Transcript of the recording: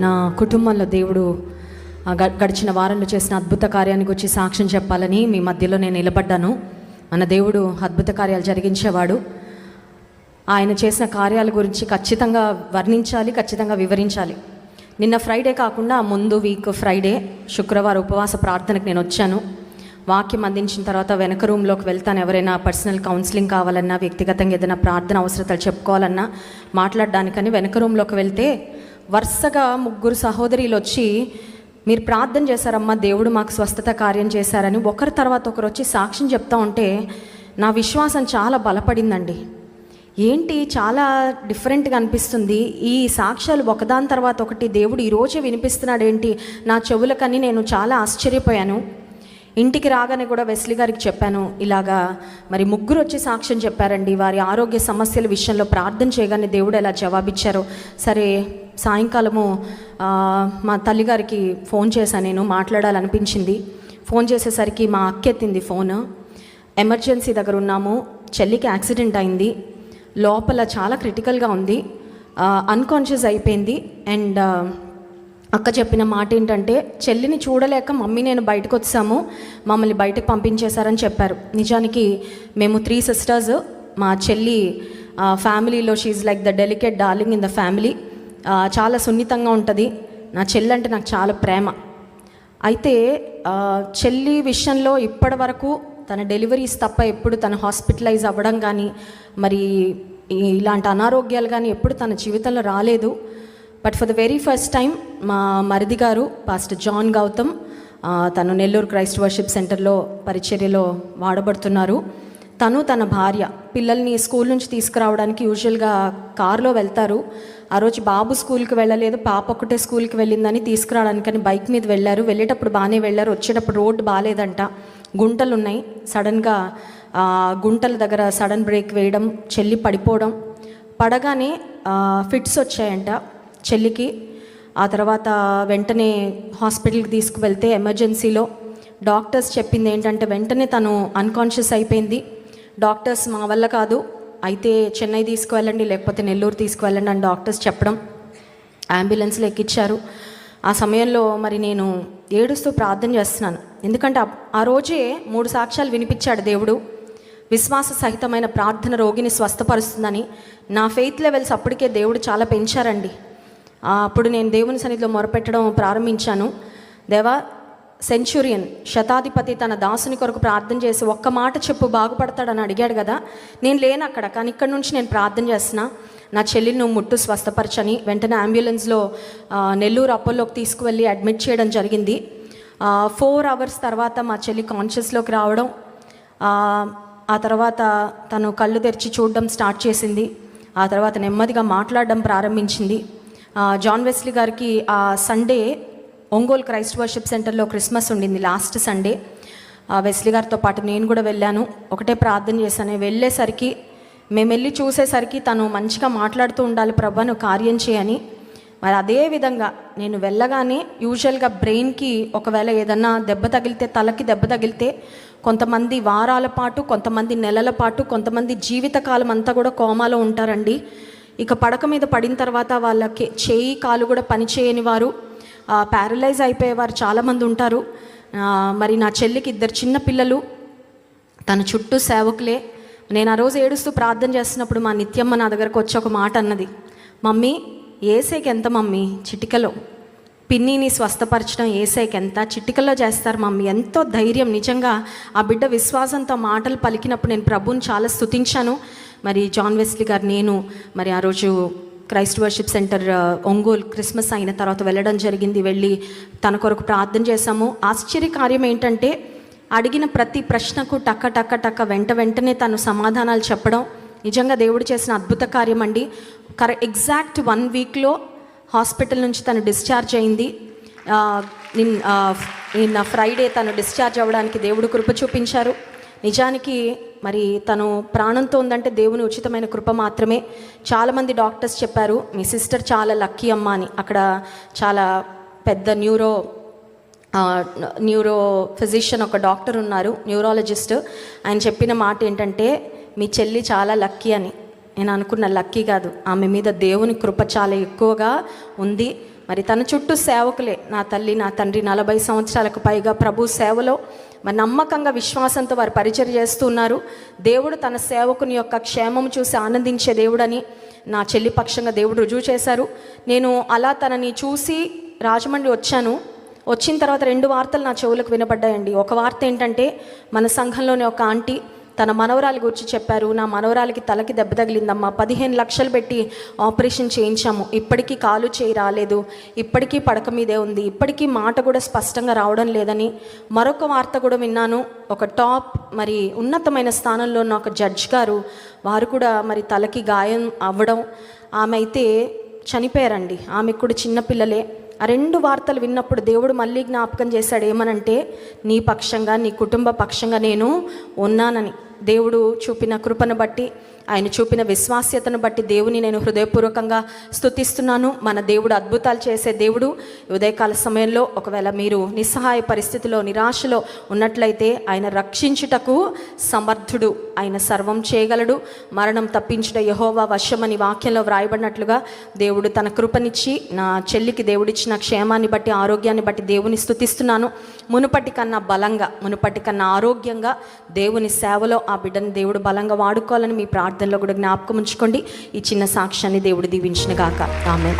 నా కుటుంబంలో దేవుడు గ- గడిచిన వారంలో చేసిన అద్భుత కార్యానికి వచ్చి సాక్ష్యం చెప్పాలని మీ మధ్యలో నేను నిలబడ్డాను. మన దేవుడు అద్భుత కార్యాలు జరిగించేవాడు. ఆయన చేసిన కార్యాల గురించి ఖచ్చితంగా వర్ణించాలి ఖచ్చితంగా వివరించాలి. నిన్న ఫ్రైడే కాకుండా ముందు వీక్ ఫ్రైడే శుక్రవారం ఉపవాస ప్రార్థనకు నేను వచ్చాను. వాక్యం అందించిన తర్వాత వెనక రూమ్లోకి వెళ్తాను. ఎవరైనా పర్సనల్ కౌన్సిలింగ్ కావాలన్నా వ్యక్తిగతంగా ఏదైనా ప్రార్థన అవసరతలు చెప్పుకోవాలన్నా మాట్లాడడానికని వెనక రూమ్లోకి వెళ్తే వరుసగా ముగ్గురు సహోదరులు వచ్చి మీరు ప్రార్థన చేశారమ్మా దేవుడు మాకు స్వస్థత కార్యం చేశారని. ఒకరి తర్వాత ఒకరు వచ్చి సాక్ష్యం చెప్తా ఉంటే నా విశ్వాసం చాలా బలపడిందండి. ఏంటి? చాలా డిఫరెంట్గా అనిపిస్తుంది. ఈ సాక్ష్యాలు ఒకదాని తర్వాత ఒకటి దేవుడు ఈరోజే వినిపిస్తున్నాడు ఏంటి నా చెవులకని నేను చాలా ఆశ్చర్యపోయాను. ఇంటికి రాగానే కూడా వెస్లీ గారికి చెప్పాను ఇలాగా మరి ముగ్గురు వచ్చి సాక్ష్యం చెప్పారండి వారి ఆరోగ్య సమస్యల విషయంలో ప్రార్థన చేయగానే దేవుడు ఎలా జవాబిచ్చారో. సరే సాయంకాలము మా తల్లిగారికి ఫోన్ చేశాను నేను మాట్లాడాలనిపించింది. ఫోన్ చేసేసరికి మా అక్క ఎత్తింది ఫోన్. ఎమర్జెన్సీ దగ్గర ఉన్నాము చెల్లికి యాక్సిడెంట్ అయింది. లోపల చాలా క్రిటికల్గా ఉంది. అన్కాన్షియస్ అయిపోయింది అండ్ అక్క చెప్పిన మాట ఏంటంటే చెల్లిని చూడలేక మమ్మీ నేను బయటకు వచ్చాము మమ్మల్ని బయటకు పంపించేశారని చెప్పారు. నిజానికి మేము త్రీ సిస్టర్స్ మా చెల్లి ఫ్యామిలీలో she like the delicate darling in the family చాలా సున్నితంగా ఉంటుంది. నా చెల్లి అంటే నాకు చాలా ప్రేమ. అయితే చెల్లి విషయంలో ఇప్పటి వరకు తన డెలివరీస్ తప్ప ఎప్పుడు తన హాస్పిటలైజ్ అవ్వడం కానీ మరి ఇలాంటి అనారోగ్యాలు కానీ ఎప్పుడు తన జీవితంలో రాలేదు. But for the very first time మా మరిది గారు పాస్టర్ జాన్ గౌతమ్ తను నెల్లూరు క్రైస్ట్ వర్షిప్ సెంటర్లో పరిచర్యలో వాడబడుతున్నారు. తను తన భార్య పిల్లల్ని స్కూల్ నుంచి తీసుకురావడానికి యూజువల్గా కారులో వెళ్తారు. ఆ రోజు బాబు స్కూల్కి వెళ్ళలేదు పాప ఒకటే స్కూల్కి వెళ్ళిందని తీసుకురావడానికని బైక్ మీద వెళ్ళారు. వెళ్ళేటప్పుడు బాగానే వెళ్ళారు వచ్చేటప్పుడు రోడ్డు బాగాలేదంట. గుంటలు ఉన్నాయి సడన్గా గుంటల దగ్గర సడన్ బ్రేక్ వేయడం చెల్లి పడిపోవడం. పడగానే ఫిట్స్ వచ్చాయంట చెల్లికి. ఆ తర్వాత వెంటనే హాస్పిటల్కి తీసుకువెళ్తే ఎమర్జెన్సీలో డాక్టర్స్ చెప్పింది ఏంటంటే వెంటనే తను అన్కాన్షియస్ అయిపోయింది. డాక్టర్స్ మా వల్ల కాదు. అయితే చెన్నై తీసుకువెళ్ళండి లేకపోతే నెల్లూరు తీసుకువెళ్ళండి అని డాక్టర్స్ చెప్పడం అంబులెన్స్లో ఎక్కించారు ఆ సమయంలో మరి నేను ఏడుస్తూ ప్రార్థన చేస్తున్నాను. ఎందుకంటే ఆ- రోజే మూడు సాక్ష్యాలు వినిపించాడు దేవుడు. విశ్వాస సహితమైన ప్రార్థన రోగిని స్వస్థపరుస్తుందని. నా ఫెయిత్ లెవెల్స్ అప్పటికే దేవుడు చాలా పెంచారండి. అప్పుడు నేను దేవుని సన్నిధిలో మొరపెట్టడం ప్రారంభించాను. దేవా సెంచురియన్ శతాధిపతి తన దాసుని కొరకు ప్రార్థన చేసి ఒక్క మాట చెప్పు బాగుపడతాడని అడిగాడు కదా. నేను లేను అక్కడ కానీ ఇక్కడ నుంచి నేను ప్రార్థన చేస్తున్నా. నా చెల్లిని నువ్వు ముట్టు స్వస్థపరచని వెంటనే అంబులెన్స్లో నెల్లూరు అపోలోకి తీసుకువెళ్ళి అడ్మిట్ చేయడం జరిగింది. ఫోర్ అవర్స్ తర్వాత మా చెల్లి కాన్షియస్లోకి రావడం ఆ, తర్వాత తను కళ్ళు తెరిచి చూడడం స్టార్ట్ చేసింది. ఆ తర్వాత నెమ్మదిగా మాట్లాడడం ప్రారంభించింది. జాన్ వెస్లీ గారికి ఆ సండే ఒంగోలు క్రైస్ట్ వర్షిప్ సెంటర్లో క్రిస్మస్ ఉండింది లాస్ట్ సండే. వెస్లీ గారితో పాటు నేను కూడా వెళ్ళాను ఒకటే ప్రార్థన చేశాను. వెళ్ళేసరికి మేము వెళ్ళి చూసేసరికి తను మంచిగా మాట్లాడుతూ ఉండాలి ప్రభా నువ్వు కార్యం చేయని. మరి అదే విధంగా నేను వెళ్ళగానే యూజువల్గా బ్రెయిన్కి ఒకవేళ ఏదన్నా దెబ్బ తగిలితే తలకి దెబ్బ తగిలితే కొంతమంది వారాల పాటు కొంతమంది నెలల పాటు కొంతమంది జీవితకాలం అంతా కూడా కోమాలో ఉంటారండి. ఇక పడక మీద పడిన తర్వాత వాళ్ళకి చేయి కాలు కూడా పనిచేయని వారు ప్యారలైజ్ అయిపోయేవారు చాలామంది ఉంటారు. మరి నా చెల్లికి ఇద్దరు చిన్న పిల్లలు. తన చుట్టూ సేవకులే. నేను ఆ రోజు ఏడుస్తూ ప్రార్థన చేస్తున్నప్పుడు మా నిత్యమ్మ నా దగ్గరకు వచ్చి ఒక మాట అన్నది. మమ్మీ ఏసైకి ఎంత మమ్మీ? చిటికలో. పిన్నిని స్వస్థపరచడం ఏసైకి ఎంత చిటికలో చేస్తారు మమ్మీ. ఎంతో ధైర్యం. నిజంగా ఆ బిడ్డ విశ్వాసంతో మాటలు పలికినప్పుడు నేను ప్రభుని చాలా స్తుతించాను. మరి జాన్ వెస్లీ గారు నేను మరి ఆ రోజు Christ worship centre Ongole Christmas అయిన తర్వాత వెళ్ళడం జరిగింది. వెళ్ళి తన కొరకు ప్రార్థన చేశాము. ఆశ్చర్య కార్యం ఏంటంటే అడిగిన ప్రతి ప్రశ్నకు టక్క టక్క టక్క వెంట వెంటనే తను సమాధానాలు చెప్పడం నిజంగా దేవుడు చేసిన అద్భుత కార్యం అండి. కర ఎగ్జాక్ట్ వన్ వీక్లో హాస్పిటల్ నుంచి తను డిశ్చార్జ్ అయింది. నిన్ నిన్న ఫ్రైడే తను డిశ్చార్జ్ అవ్వడానికి దేవుడు కృప చూపించారు. నిజానికి మరి తను ప్రాణంతో ఉందంటే దేవుని ఉచితమైన కృప మాత్రమే. చాలామంది డాక్టర్స్ చెప్పారు మీ సిస్టర్ చాలా లక్కీ అమ్మ అని. అక్కడ చాలా పెద్ద న్యూరో న్యూరో ఫిజిషియన్ ఒక డాక్టర్ ఉన్నారు న్యూరాలజిస్ట్. ఆయన చెప్పిన మాట ఏంటంటే మీ చెల్లి చాలా లక్కీ అని. నేను అనుకున్న లక్కీ కాదు ఆమె మీద దేవుని కృప చాలా ఎక్కువగా ఉంది. మరి తన చుట్టూ సేవకులే. నా తల్లి నా తండ్రి నలభై సంవత్సరాలకు పైగా ప్రభు సేవలో మరి నమ్మకంగా విశ్వాసంతో వారు పరిచయం చేస్తున్నారు. దేవుడు తన సేవకుని యొక్క క్షేమం చూసి ఆనందించే దేవుడని నా చెల్లి పక్షంగా దేవుడు రుజువు చేశారు. నేను అలా తనని చూసి రాజమండ్రి వచ్చాను. వచ్చిన తర్వాత రెండు వార్తలు నా చెవులకు వినపడ్డాయండి. ఒక వార్త ఏంటంటే మన సంఘంలోనే ఒక ఆంటీ తన మనవరాలి గురించి చెప్పారు. నా మనవరాలికి తలకి దెబ్బ తగిలిందమ్మా. పదిహేను లక్షలు పెట్టి ఆపరేషన్ చేయించాము. ఇప్పటికీ కాలు చేయి రాలేదు. ఇప్పటికీ పడక మీదే ఉంది. ఇప్పటికీ మాట కూడా స్పష్టంగా రావడం లేదని మరొక వార్త కూడా విన్నాను. ఒక టాప్ మరి ఉన్నతమైన స్థానంలో ఉన్న ఒక జడ్జ్ గారు వారు కూడా మరి తలకి గాయం అవ్వడం ఆమె అయితే చనిపోయారండి. ఆమెకు కూడా చిన్నపిల్లలే ఆ రెండు వార్తలు విన్నప్పుడు దేవుడు మళ్ళీ జ్ఞాపకం చేశాడు ఏమనంటే నీ పక్షంగా నీ కుటుంబ పక్షంగా నేను ఉన్నానని. దేవుడు చూపిన కృపను బట్టి ఆయన చూపిన విశ్వాస్యతను బట్టి దేవుని నేను హృదయపూర్వకంగా స్థుతిస్తున్నాను మన దేవుడు అద్భుతాలు చేసే దేవుడు. ఉదయకాల సమయంలో ఒకవేళ మీరు నిస్సహాయ పరిస్థితిలో నిరాశలో ఉన్నట్లయితే ఆయన రక్షించుటకు సమర్థుడు. ఆయన సర్వం చేయగలడు. మరణం తప్పించుట యహోవా వశమని వాక్యంలో వ్రాయబడినట్లుగా దేవుడు తన కృపనిచ్చి నా చెల్లికి దేవుడిచ్చిన క్షేమాన్ని బట్టి ఆరోగ్యాన్ని బట్టి దేవుని స్థుతిస్తున్నాను మునుపటి కన్నా బలంగా మునుపటి కన్నా ఆరోగ్యంగా దేవుని సేవలో ఆ బిడ్డను దేవుడు బలంగా వాడుకోవాలని మీ ప్రార్థనలో కూడా జ్ఞాపకం ఉంచుకోండి. ఈ చిన్న సాక్ష్యాన్ని దేవుడు దీవించిన గాక. ఆమె